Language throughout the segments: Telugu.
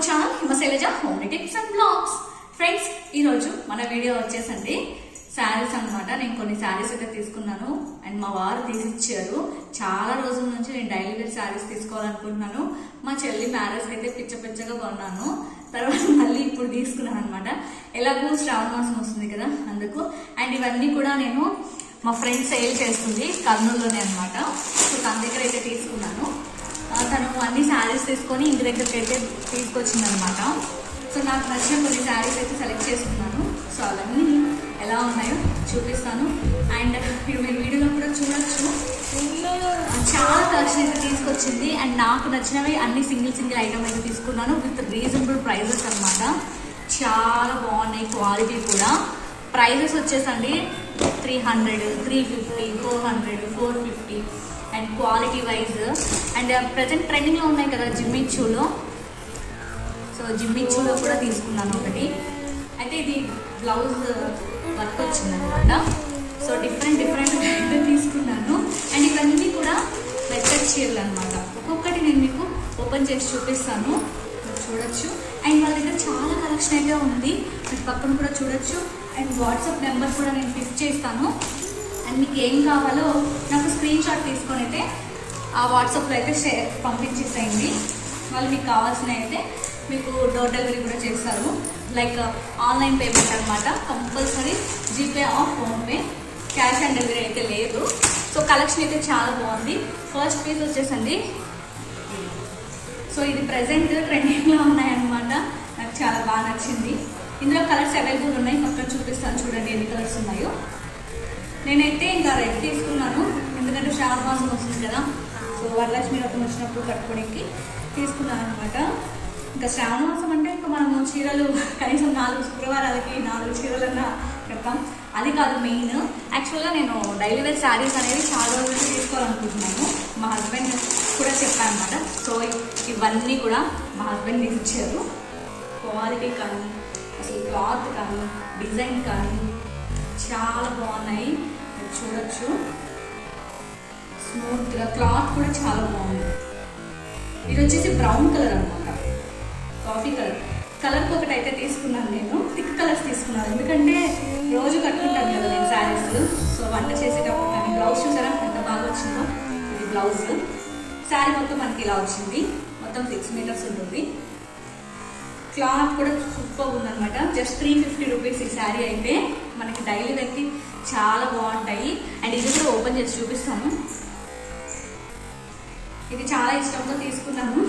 Our channel Himashailaja home tips and blogs friends ఈరోజు మన వీడియో వచ్చేసండి. శారీస్ అన్నమాట. నేను కొన్ని శారీస్ అయితే తీసుకున్నాను. అండ్ మా వారు తీసిచ్చారు. చాలా రోజుల నుంచి నేను డైలీ వేర్ శారీస్ తీసుకోవాలనుకుంటున్నాను. మా చెల్లి మ్యారేజ్ అయితే పిచ్చ పిచ్చగా కొన్నాను. తర్వాత మళ్ళీ ఇప్పుడు తీసుకున్నాను అనమాట ఎలాగో శ్రావణ మాసం వస్తుంది కదా అందుకు. అండ్ ఇవన్నీ కూడా నేను మా ఫ్రెండ్ సేల్ చేస్తుంది కర్నూలులోనే అనమాట సో తన దగ్గర అయితే తీసుకున్నాను. తను అన్ని శారీస్ తీసుకొని ఇంటి దగ్గరికి అయితే తీసుకొచ్చింది అనమాట సో నాకు నచ్చిన కొన్ని శారీస్ అయితే సెలెక్ట్ చేసుకున్నాను. సో అవన్నీ ఎలా ఉన్నాయో చూపిస్తాను. అండ్ మీరు మీరు వీడియోలో కూడా చూడొచ్చు. చాలా కలెక్షన్ అయితే తీసుకొచ్చింది. అండ్ నాకు నచ్చినవి అన్ని సింగిల్ సింగిల్ ఐటమ్ అయితే తీసుకున్నాను. విత్ రీజనబుల్ ప్రైజెస్ అన్నమాట. చాలా బాగున్నాయి క్వాలిటీ కూడా. ప్రైజెస్ వచ్చేసండి three hundred three fifty four hundred four fifty and quality wise. And present ట్రెండింగ్లో ఉన్నాయి కదా జిమ్మిచ్చులో. సో జిమ్మిచ్చులో కూడా తీసుకున్నాను ఒకటి. అయితే ఇది బ్లౌజ్ వర్క్ వచ్చిందనమాట. సో డిఫరెంట్ డిఫరెంట్ అయితే తీసుకున్నాను. అండ్ ఇవన్నీ కూడా వెచ్చర్ చీరలు అనమాట. ఒక్కొక్కటి నేను మీకు ఓపెన్ చేసి చూపిస్తాను. చూడొచ్చు. అండ్ వాళ్ళ దగ్గర చాలా కలెక్షన్ అయితే ఉంది. మీరు పక్కన కూడా చూడొచ్చు. అండ్ వాట్సాప్ నెంబర్ కూడా నేను ఫిక్స్ చేస్తాను. అండ్ మీకు ఏం కావాలో నాకు స్క్రీన్ షాట్ తీసుకొని అయితే ఆ వాట్సాప్లో అయితే షేర్ పంపించేసేయండి. వాళ్ళు మీకు కావాల్సిన అయితే మీకు డోర్ డెలివరీ కూడా చేస్తారు. లైక్ uh, ఆన్లైన్ పేమెంట్ అనమాట compulsory GPay of PhonePe cash on delivery అయితే లేదు. సో కలెక్షన్ అయితే చాలా బాగుంది. ఫస్ట్ పీస్ వచ్చేసండి. సో ఇది ప్రజెంట్ ట్రెండింగ్లో ఉన్నాయన్నమాట. వచ్చింది. ఇందులో కలర్స్ అవైలబుల్ ఉన్నాయి. పక్కన చూపిస్తాను. చూడండి ఎన్ని కలర్స్ ఉన్నాయో. నేనైతే ఇంకా రెడ్ తీసుకున్నాను. ఎందుకంటే శ్రావణ మాసం వస్తుంది కదా. సో వరలక్ష్మి వ్రతం వచ్చినప్పుడు కట్టుకోవడానికి తీసుకున్నాను అనమాట ఇంకా శ్రావణ మాసం అంటే ఇంకా మనము చీరలు కనీసం నాలుగు శుక్రవారాలకి నాలుగు చీరలన్నా కడతాం. అది కాదు మెయిన్ యాక్చువల్గా నేను డైలీ వేర్ శారీస్ అనేవి చాలా రోజులు తీసుకోవాలనుకుంటున్నాను. మా హస్బెండ్ కూడా చెప్పాను అనమాట సో ఇవన్నీ కూడా మా హస్బెండ్ ఇచ్చారు. క్వాలిటీ కానీ అసలు క్లాత్ కానీ డిజైన్ కానీ చాలా బాగున్నాయి. మీరు చూడొచ్చు. స్మూత్గా క్లాత్ కూడా చాలా బాగుంది. ఇది వచ్చేసి బ్రౌన్ కలర్ అనమాట కాఫీ కలర్. కలర్ ఒకటి అయితే తీసుకున్నాను నేను. థిక్ కలర్స్ తీసుకున్నాను. ఎందుకంటే రోజు కట్టుకుంటాను కదా నేను శారీస్. సో వంట చేసేటప్పుడు కానీ బ్లౌజ్ చూసారా? ఎంత బాగా వచ్చిందో. ఇది బ్లౌజ్. శారీ మొత్తం మనకి ఇలా వచ్చింది. మొత్తం సిక్స్ మీటర్స్ ఉంటుంది. క్లాత్ కూడా సూపర్ ఉందనమాట జస్ట్ త్రీ ఫిఫ్టీ రూపీస్ ఈ శారీ అయితే మనకి డైలీ వేర్కి చాలా బాగుంటాయి. అండ్ ఇది కూడా ఓపెన్ చేసి చూపిస్తాను. ఇది చాలా ఇష్టంతో తీసుకున్నాము.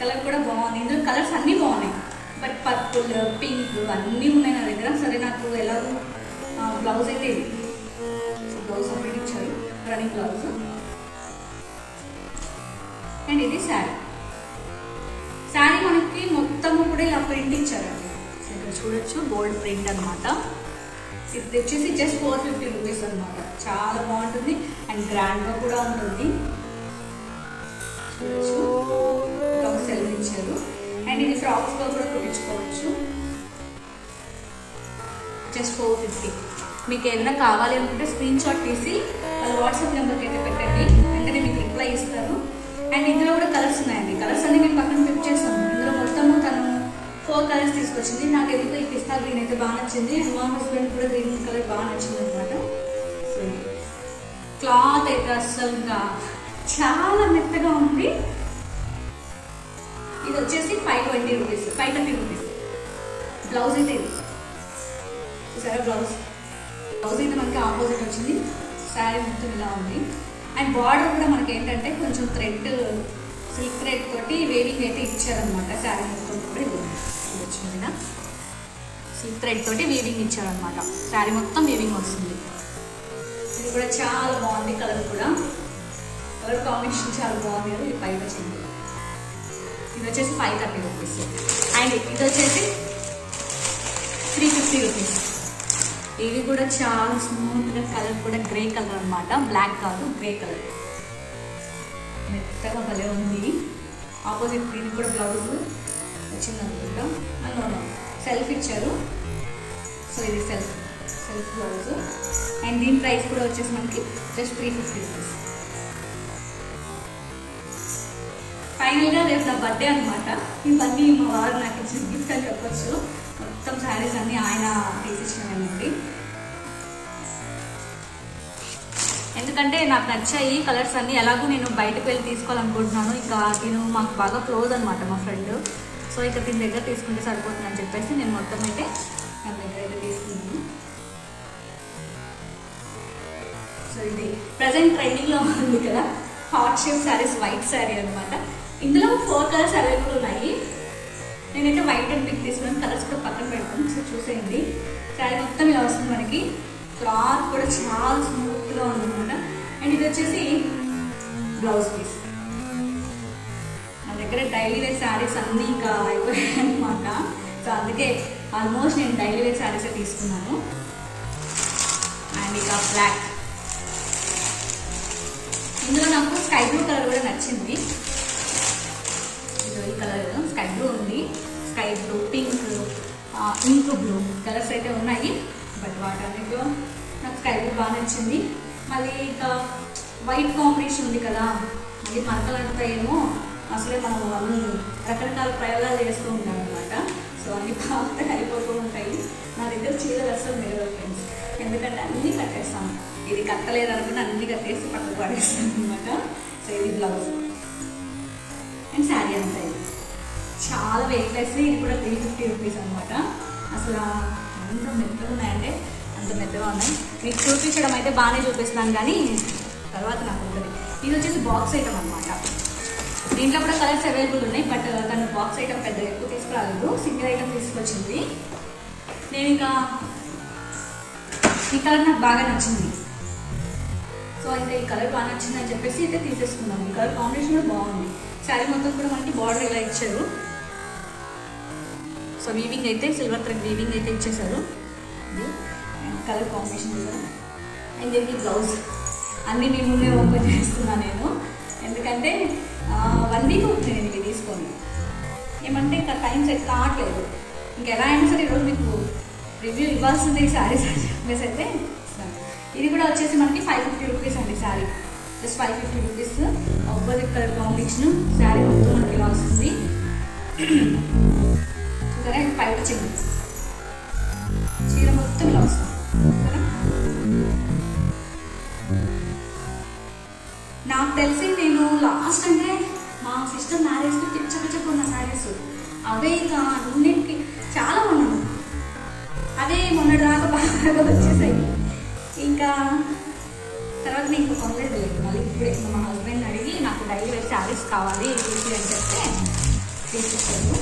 కలర్ కూడా బాగుంది. ఇందులో కలర్స్ అన్నీ బాగున్నాయి. బట్ పర్పుల్ పింక్ అన్నీ ఉన్నాయి నా దగ్గర. సరే నాకు ఎలాగో బ్లౌజ్ అయితే ఇది బ్లౌజ్ సపరేట్ ఇచ్చారు. రన్నింగ్ బ్లౌజ్ అండ్ ఇది శారీ ప్రింట్ ఇచ్చారండి ఇక్కడ చూడొచ్చు గోల్డ్ ప్రింట్ అనమాట ఇది వచ్చేసి జస్ట్ ఫోర్ ఫిఫ్టీ రూపీస్ అనమాట చాలా బాగుంటుంది అండ్ గ్రాండ్గా కూడా ఉంటుంది. చూడొచ్చు. ఇచ్చారు. అండ్ ఇది ఫ్రాక్స్లో కూడా కుట్టించుకోవచ్చు. జస్ట్ ఫోర్ ఫిఫ్టీ మీకు ఏదైనా కావాలి అనుకుంటే స్క్రీన్ షాట్ తీసి వాళ్ళ వాట్సాప్ నెంబర్కి అయితే పెట్టండి. వెంటనే మీకు రిప్లై ఇస్తారు అండ్ ఇందులో కూడా కలర్స్ ఉన్నాయండి. కలర్స్ అన్ని నేను పక్కన పిక్ చేస్తాను ఇందులో మొత్తము తను ఫోర్ కలర్స్ తీసుకొచ్చింది. నాకు ఎందుకు ఈ పిస్తా గ్రీన్ అయితే బాగా నచ్చింది. మా హస్బెండ్ కూడా గ్రీన్ కలర్ బాగా నచ్చింది అనమాట సో క్లాత్ అయితే అస్సలుగా చాలా మెత్తగా ఉంది. ఇది వచ్చేసి five twenty rupees five thirty rupees blouse అయితే ఇది. సరే బ్లౌజ్ బ్లౌజ్ అయితే మనకి ఆపోజిట్ వచ్చింది. శారీ మొత్తం ఇలా ఉంది. అండ్ బార్డర్ కూడా మనకి ఏంటంటే కొంచెం థ్రెడ్ సిల్క్ థ్రెడ్ తోటి వేవింగ్ అయితే ఇచ్చారనమాట శారీ మొత్తం కూడా ఇది కదా సిల్క్ థ్రెడ్ తోటి వీవింగ్ ఇచ్చారనమాట శారీ మొత్తం వీవింగ్ వస్తుంది. ఇది కూడా చాలా బాగుంది కలర్ కూడా. కలర్ కాంబినేషన్ చాలా బాగుంది కదా ఇది పైన వచ్చింది. ఇది వచ్చేసి ఫైవ్ థర్టీ రూపీస్ అండ్ ఇది వచ్చేసి త్రీ ఫిఫ్టీ రూపీస్ ఇవి కూడా చాలా స్మూత్గా కలర్ కూడా గ్రే కలర్ అనమాట బ్లాక్ కాదు గ్రే కలర్ మెత్తగా భలే ఉంది. ఆపోజిట్ దీనికి కూడా బ్లౌజ్ వచ్చింది అనుకుంటా సెల్ఫ్ ఇచ్చారు. సో ఇది సెల్ఫ్ సెల్ఫ్ బ్లౌజ్ అండ్ దీని ప్రైస్ కూడా వచ్చేసి మనకి జస్ట్ త్రీ ఫిఫ్టీ రూపీస్ ఫైనల్గా రేపు నా బర్త్డే అనమాట ఇవన్నీ మా వారు నాకు ఇచ్చిన గిఫ్ట్ అని చెప్పొచ్చు. మొత్తం శారీస్ అన్ని ఆయన తీసిచ్చినాయండి ఎందుకంటే నాకు నచ్చాయి కలర్స్ అన్నీ. ఎలాగో నేను బయటకు వెళ్ళి తీసుకోవాలనుకుంటున్నాను. ఇంకా నేను మాకు బాగా క్లోజ్ అనమాట మా ఫ్రెండ్ సో ఇక దీని దగ్గర తీసుకుంటే సరిపోతుంది అని చెప్పేసి నేను మొత్తం అయితే దాని దగ్గర అయితే తీసుకున్నాను. సో ఇది ప్రజెంట్ ట్రెండింగ్లో ఉంది కదా hot shape saris white sari అన్నమాట. ఇందులో ఫోర్ కలర్స్ అవైలబుల్ ఉన్నాయి. నేనైతే వైట్ అండ్ పింక్ తీసుకున్నాను. కలర్స్ కూడా పక్కన పెడతాను. సో చూసేయండి. శారీ మొత్తం ఇలా వస్తుంది మనకి. క్లాత్ కూడా చాలా స్మూత్గా ఉంది ఉందన్నమాట. అండ్ ఇది వచ్చేసి బ్లౌజ్ పీస్ దగ్గర డైలీ వేర్ శారీస్ అన్నీ ఇంకా అయిపోయాయి అనమాట సో అందుకే ఆల్మోస్ట్ నేను డైలీ వేర్ శారీసే తీసుకున్నాను. అండ్ ఇక బ్లాక్. ఇందులో నాకు స్కై బ్లూ కలర్ కూడా నచ్చింది. ఇదో ఈ కలర్ స్కై బ్లూ ఉంది. Sky blue pink ink blue colours అయితే ఉన్నాయి. బట్ వాటన్నిటిలో నాకు స్కై బ్లూ బాగా నచ్చింది. మళ్ళీ ఇంకా వైట్ కాంబినేషన్ ఉంది కదా. అది మరకలంతా ఏమో అసలే మనం అన్ని రకరకాల ప్రయోగాలు చేస్తూ ఉంటాం అనమాట సో అన్ని బాగా అయిపోతూ ఉంటాయి. నా దగ్గర చీరలు అసలు మీరు ఫ్రెండ్స్. ఎందుకంటే అన్నీ కట్టేస్తాను ఇది కట్టలేదు అనుకుని అన్ని కట్టేసి పక్కకు పడేస్తాను అనమాట సో ఇది బ్లౌజ్ అండ్ శారీ అంతా ఇది. చాలా వెయిట్లెస్ ఇది కూడా త్రీ ఫిఫ్టీ రూపీస్ అనమాట అసలు అంత మెత్తగా ఉన్నాయంటే అంత మెత్తగా ఉన్నాయి. మీకు చూపించడం అయితే బాగానే చూపిస్తున్నాను కానీ తర్వాత నాకు ఉంటుంది. ఇది వచ్చేసి బాక్స్ ఐటమ్ అనమాట దీంట్లో కూడా కలర్స్ అవైలబుల్ ఉన్నాయి బట్ తను బాక్స్ ఐటమ్ పెద్ద ఎక్కువ తీసుకురాలేదు. సింగిల్ ఐటమ్ తీసుకొచ్చింది. నేను ఇంకా ఈ కలర్ నాకు బాగా నచ్చింది. సో అయితే ఈ కలర్ బాగా నచ్చింది అని చెప్పేసి అయితే తీసేసుకున్నాం ఈ కలర్ కాంబినేషన్ కూడా బాగుంది. శారీ మొత్తం కూడా మనకి బార్డర్ ఇలా ఇచ్చారు. సో వీవింగ్ అయితే సిల్వర్ థ్రెడ్ వీవింగ్ అయితే ఇచ్చేసారు కలర్ కాంబినేషన్ కూడా. అండ్ దీనికి బ్లౌజ్ అన్నీ మీ ముందే ఓపెన్ చేస్తున్నాను నేను. ఎందుకంటే వన్ వీక్ అవుతుంది నేను ఇవి తీసుకొని. ఏమంటే ఇంకా టైం సెట్ కావట్లేదు. ఇంకా ఎలా అయినా సరే ఈరోజు మీకు రివ్యూ ఇవ్వాల్సింది ఈ శారీస్ అని చెప్పేసి అయితే ఇది కూడా వచ్చేసి మనకి ఫైవ్ ఫిఫ్టీ రూపీస్ అండి sari just five fifty rupees opposite colour combination sari మొత్తం మనకి ఇలా వస్తుంది సరే పైన చీర చీర మొత్తం ఇలా వస్తుంది. నాకు తెలిసి లాస్ట్ అంటే మా సిస్టర్ మ్యారేజ్కి పిచ్చ పిచ్చ శారీస్. అవే ఇంకా అన్నింటికి చాలా ఉన్నాను అదే మొన్నటి దాకా బాగా వచ్చేసాయి. ఇంకా తర్వాత నేను కొనలేదు మళ్ళీ ఇప్పుడే ఇంకా మా హస్బెండ్ అడిగి నాకు డైలీ వేర్ శారీస్ కావాలి ఏంటి అని చెప్తే తీసుకొచ్చారు.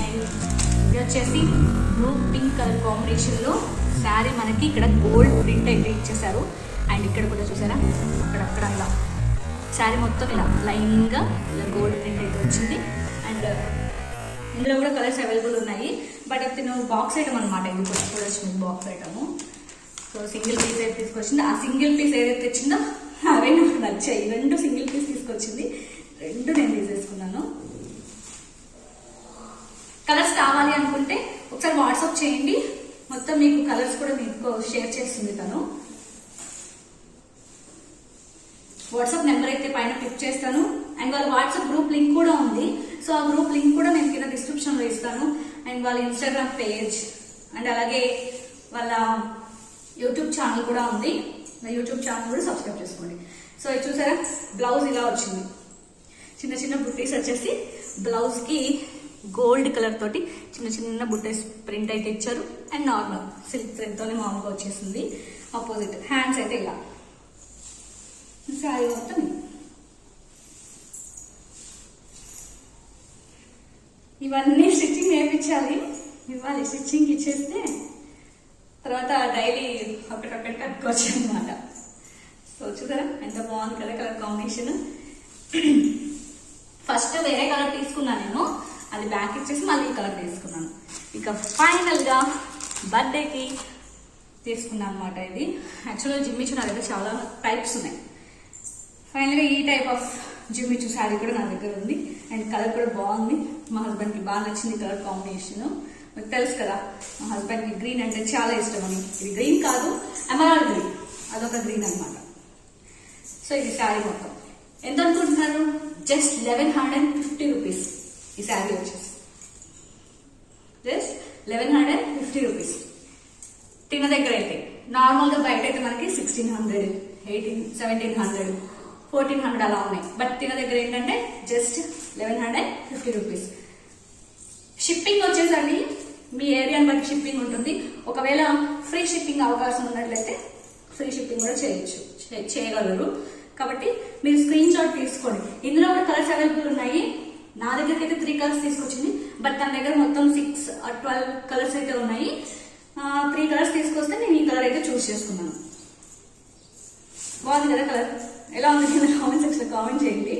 అండ్ ఇది వచ్చేసి బ్లూ పింక్ కలర్ కాంబినేషన్లో శారీ మనకి ఇక్కడ గోల్డ్ ప్రింట్ అయితే ఇచ్చేసారు అండ్ ఇక్కడ కూడా చూసారా? అక్కడక్కడ ఇలా శారీ మొత్తం ఇలా లైన్గా ఇలా గోల్డ్ ప్రింట్ అయితే వచ్చింది. అండ్ ఇందులో కూడా కలర్స్ అవైలబుల్ ఉన్నాయి. బట్ అది నువ్వు బాక్స్ ఐటమ్ అనమాట ఇది కూడా. చూడొచ్చు మీకు box item. So single piece అయితే తీసుకొచ్చింది. ఆ సింగిల్ పీస్ ఏదైతే తెచ్చిందో అవే నాకు నచ్చాయి. రెండు సింగిల్ పీస్ తీసుకొచ్చింది. రెండు నేను తీసేసుకున్నాను. కలర్స్ కావాలి అనుకుంటే ఒకసారి వాట్సాప్ చేయండి. మొత్తం మీకు కలర్స్ కూడా మీకు షేర్ చేస్తుంది తను. వాట్సాప్ నెంబర్ అయితే పైన క్లిక్ చేస్తాను. అండ్ వాళ్ళ వాట్సాప్ గ్రూప్ లింక్ కూడా ఉంది. సో ఆ గ్రూప్ లింక్ కూడా నేను కింద డిస్క్రిప్షన్లో ఇస్తాను. అండ్ వాళ్ళ ఇన్స్టాగ్రామ్ పేజ్ అండ్ అలాగే వాళ్ళ యూట్యూబ్ ఛానల్ కూడా ఉంది. నా యూట్యూబ్ ఛానల్ కూడా సబ్స్క్రైబ్ చేసుకోండి. సో ఇది చూసారా? బ్లౌజ్ ఇలా వచ్చింది. చిన్న చిన్న బుట్టీస్ వచ్చేసి బ్లౌజ్కి గోల్డ్ కలర్ తోటి చిన్న చిన్న బుట్టేస్ ప్రింట్ అయితే ఇచ్చారు. అండ్ నార్మల్ సిల్క్ ప్రింట్తోనే మామూలుగా వచ్చేసింది. ఆపోజిట్ హ్యాండ్స్ అయితే ఇలా. శారీ మొత్తం ఇవన్నీ స్టిచ్చింగ్ నేర్పించాలి ఇవ్వాలి స్టిచ్చింగ్ ఇచ్చేస్తే తర్వాత డైలీ ఒకటొక్కటి కట్టుకోవచ్చు అనమాట సో చూసారా ఎంత బాగుంది కదా కలర్ కాంబినేషన్ ఫస్ట్ వేరే కలర్ తీసుకున్నాను నేను అది బ్యాక్ ఇచ్చేసి మళ్ళీ ఈ కలర్ తీసుకున్నాను ఇక ఫైనల్గా బర్త్డేకి తీసుకున్నాను అనమాట ఇది యాక్చువల్గా జిమ్ ఇచ్చిన దగ్గర చాలా టైప్స్ ఉన్నాయి ఫైనల్గా ఈ టైప్ ఆఫ్ జిమ్మిచ్చు శారీ కూడా నా దగ్గర ఉంది. అండ్ కలర్ కూడా బాగుంది. మా హస్బెండ్కి బాగా నచ్చింది కలర్ కాంబినేషన్ మీకు తెలుసు కదా మా హస్బెండ్కి గ్రీన్ అంటే చాలా ఇష్టం అని. ఇది గ్రీన్ కాదు ఎమరాల్డ్ గ్రీన్ అదొక గ్రీన్ అనమాట సో ఇది శారీ మొత్తం. ఎంత అనుకుంటున్నారు? Just eleven hundred and fifty rupees ఈ శారీ వచ్చేసి. Just eleven hundred fifty rupees తిన దగ్గర అయితే. నార్మల్గా బయట అయితే మనకి sixteen hundred eighteen seventeen hundred fourteen hundred అలా ఉన్నాయి. బట్ తిన దగ్గర ఏంటంటే just eleven hundred fifty rupees shipping వచ్చేసరికి మీ ఏరియాని బట్టి షిప్పింగ్ ఉంటుంది. ఒకవేళ ఫ్రీ షిప్పింగ్ అవకాశం ఉన్నట్లయితే ఫ్రీ షిప్పింగ్ కూడా చేయొచ్చు. చేయగలరు. కాబట్టి మీరు స్క్రీన్ షాట్ తీసుకోండి. ఇందులో కూడా కలర్స్ అవైలబుల్ ఉన్నాయి. నా దగ్గరికి అయితే త్రీ కలర్స్ తీసుకొచ్చింది. బట్ తన దగ్గర మొత్తం సిక్స్ ట్వెల్వ్ కలర్స్ అయితే ఉన్నాయి. త్రీ కలర్స్ తీసుకొస్తే నేను ఈ కలర్ అయితే చూస్ చేసుకున్నాను. బాగుంది కదా కలర్ ఎలా ఉంది కింద కామెంట్ సెక్షన్ కామెంట్ చేయండి.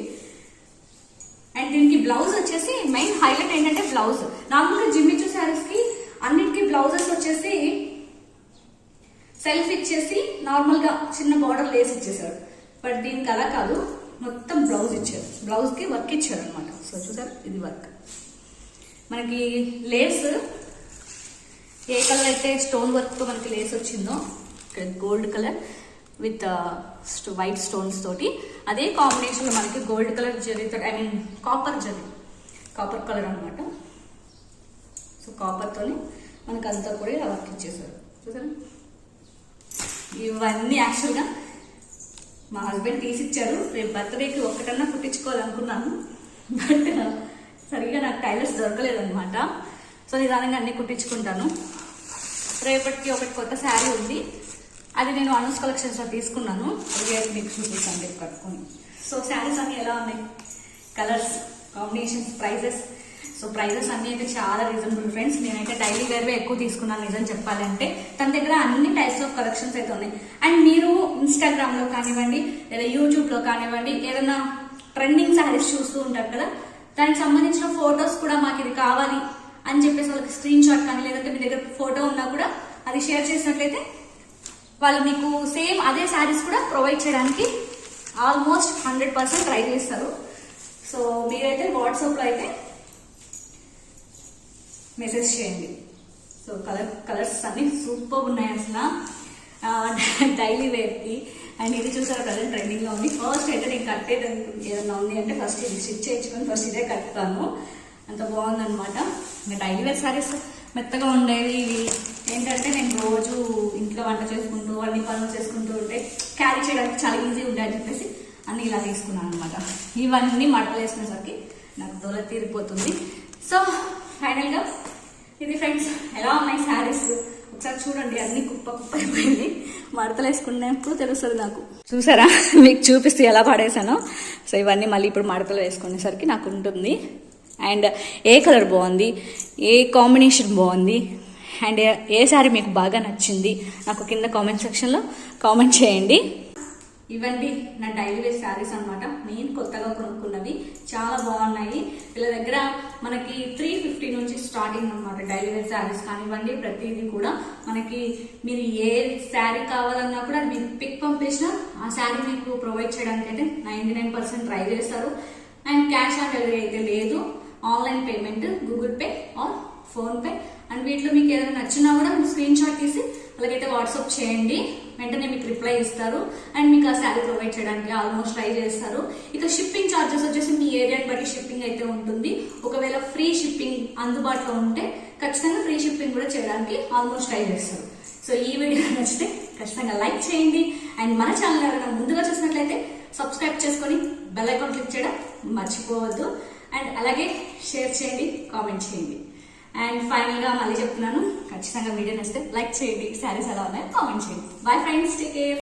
అండ్ దీనికి బ్లౌజ్ వచ్చేసి మెయిన్ హైలైట్ ఏంటంటే బ్లౌజ్ నార్మల్గా జిమ్మిచు శారీస్కి అన్నిటికీ బ్లౌజెస్ వచ్చేసి సెల్ఫ్ ఇచ్చేసి నార్మల్గా చిన్న బార్డర్ లేస్ ఇచ్చేసారు. బట్ దీనికి అలా కాదు. మొత్తం బ్లౌజ్ ఇచ్చారు. బ్లౌజ్కి వర్క్ ఇచ్చారు అనమాట సో చూసారు? ఇది వర్క్ మనకి లేస్ ఏ కలర్ అయితే స్టోన్ వర్క్తో మనకి లేస్ వచ్చిందో ఇక్కడ gold colour with white stones తోటి. అదే కాంబినేషన్లో మనకి గోల్డ్ కలర్ జరీతో I mean copper zari copper colour అనమాట సో కాపర్తోనే మనకు మనకి అంతా కూడా ఇలా వర్క్ ఇచ్చేసారు చూసారా? ఇవన్నీ యాక్చువల్గా మా హస్బెండ్ తీసిచ్చారు రేపు బర్త్డేకి ఒక్కటన్నా కుట్టించుకోవాలనుకున్నాను. బట్ uh, సరిగ్గా నాకు టైలర్స్ దొరకలేదు అనమాట సో నిదానంగా అన్ని కుట్టించుకుంటాను. రేపటికి ఒకటి కొత్త శారీ ఉంది. అది నేను అనూస్ కలెక్షన్స్లో తీసుకున్నాను. అది మీకు చూపిస్తాను రేపు కట్టుకొని. సో శారీస్ అన్ని ఎలా ఉన్నాయి? Colours combinations prices so prices అన్ని అయితే చాలా రీజనబుల్ ఫ్రెండ్స్ నేనైతే డైలీ వేర్వే ఎక్కువ తీసుకున్నాను నిజం చెప్పాలంటే తన దగ్గర అన్ని టైప్స్ ఆఫ్ కలెక్షన్స్ అయితే ఉన్నాయి. అండ్ మీరు ఇన్స్టాగ్రామ్లో కానివ్వండి లేదా యూట్యూబ్లో కానివ్వండి ఏదైనా ట్రెండింగ్ శారీస్ చూస్తూ ఉంటారు కదా దానికి సంబంధించిన ఫొటోస్ కూడా మాకు ఇది కావాలి అని చెప్పేసి వాళ్ళకి స్క్రీన్ షాట్ కానీ లేదంటే మీ దగ్గర ఫోటో ఉన్నా కూడా అది షేర్ చేసినట్లయితే వాళ్ళు మీకు సేమ్ అదే శారీస్ కూడా ప్రొవైడ్ చేయడానికి ఆల్మోస్ట్ హండ్రెడ్ పర్సెంట్ ట్రై చేస్తారు. సో మీరైతే వాట్సాప్లో అయితే మెసేజ్ చేయండి. సో కలర్ కలర్స్ అన్ని సూపర్ ఉన్నాయి అసలు. డైలీ వేర్కి అండ్ ఇది చూసారు కదా ట్రెండింగ్లో ఉంది. ఫస్ట్ అయితే నేను కట్టేది ఏదైనా ఉంది అంటే ఫస్ట్ ఇది స్టిచ్ చేయించుకొని ఫస్ట్ ఇదే కట్టుతాను అంత బాగుందనమాట ఇంకా డైలీ వేర్ సారీస్ మెత్తగా ఉండేవి ఇవి ఏంటంటే నేను రోజు ఇంట్లో వంట చేసుకుంటూ అన్ని పనులు చేసుకుంటూ ఉంటే క్యారీ చేయడానికి చాలా ఈజీ ఉంటాయని చెప్పేసి అన్ని ఇలా తీసుకున్నాను అనమాట ఇవన్నీ మడతలు వేసుకునేసరికి నాకు దొల తీరిపోతుంది. సో ఫైనల్గా ఇది ఫ్రెండ్స్ ఎలా ఉన్నాయి శారీస్ ఒకసారి చూడండి అన్ని కుప్ప కుప్ప అయిపోయింది మడతలు వేసుకున్నప్పుడు తెలుస్తుంది నాకు. చూసారా? మీకు చూపిస్తే ఎలా పడేసానో? సో ఇవన్నీ మళ్ళీ ఇప్పుడు మడతలు వేసుకునేసరికి నాకు ఉంటుంది. అండ్ ఏ కలర్ బాగుంది? ఏ కాంబినేషన్ బాగుంది? అండ్ ఏ శారీ మీకు బాగా నచ్చింది నాకు కింద కామెంట్ సెక్షన్లో కామెంట్ చేయండి. ఇవండి నా డైలీ వేర్ శారీస్ అనమాట నేను కొత్తగా కొనుక్కున్నవి. చాలా బాగున్నాయి. వీళ్ళ దగ్గర మనకి త్రీ ఫిఫ్టీ నుంచి స్టార్టింగ్ అనమాట డైలీ వేర్ శారీస్ కానివ్వండి ప్రతిదీ కూడా మనకి మీరు ఏ శారీ కావాలన్నా కూడా మీరు పిక్ పంపించినా ఆ శారీ మీకు ప్రొవైడ్ చేయడానికి అయితే నైన్టీ నైన్ పర్సెంట్ ట్రై చేస్తారు. అండ్ క్యాష్ ఆన్ డెలివరీ అయితే లేదు. Online payment Google Pay or PhonePe and వీటిలో మీకు ఏదైనా నచ్చినా కూడా మీరు స్క్రీన్ షాట్ తీసి అలాగైతే వాట్సాప్ చేయండి. వెంటనే మీకు రిప్లై ఇస్తారు. అండ్ మీకు ఆ శారీ ప్రొవైడ్ చేయడానికి ఆల్మోస్ట్ ట్రై చేస్తారు. ఇక షిప్పింగ్ ఛార్జెస్ వచ్చేసి మీ ఏరియాని బట్టి షిప్పింగ్ అయితే ఉంటుంది. ఒకవేళ ఫ్రీ షిప్పింగ్ అందుబాటులో ఉంటే ఖచ్చితంగా ఫ్రీ షిప్పింగ్ కూడా చేయడానికి ఆల్మోస్ట్ ట్రై చేస్తారు. సో ఈ వీడియో నచ్చితే ఖచ్చితంగా లైక్ చేయండి. అండ్ మన ఛానల్ ఎవరైనా ముందుగా చూసినట్లయితే సబ్స్క్రైబ్ చేసుకొని బెల్ ఐకాన్ క్లిక్ చేయడం మర్చిపోవద్దు. అండ్ అలాగే షేర్ చేయండి కామెంట్ చేయండి. అండ్ ఫైనల్గా మళ్ళీ చెప్తున్నాను. ఖచ్చితంగా వీడియో నచ్చితే లైక్ చేయండి. శారీస్ ఎలా ఉన్నాయో కామెంట్ చేయండి. Bye friends take care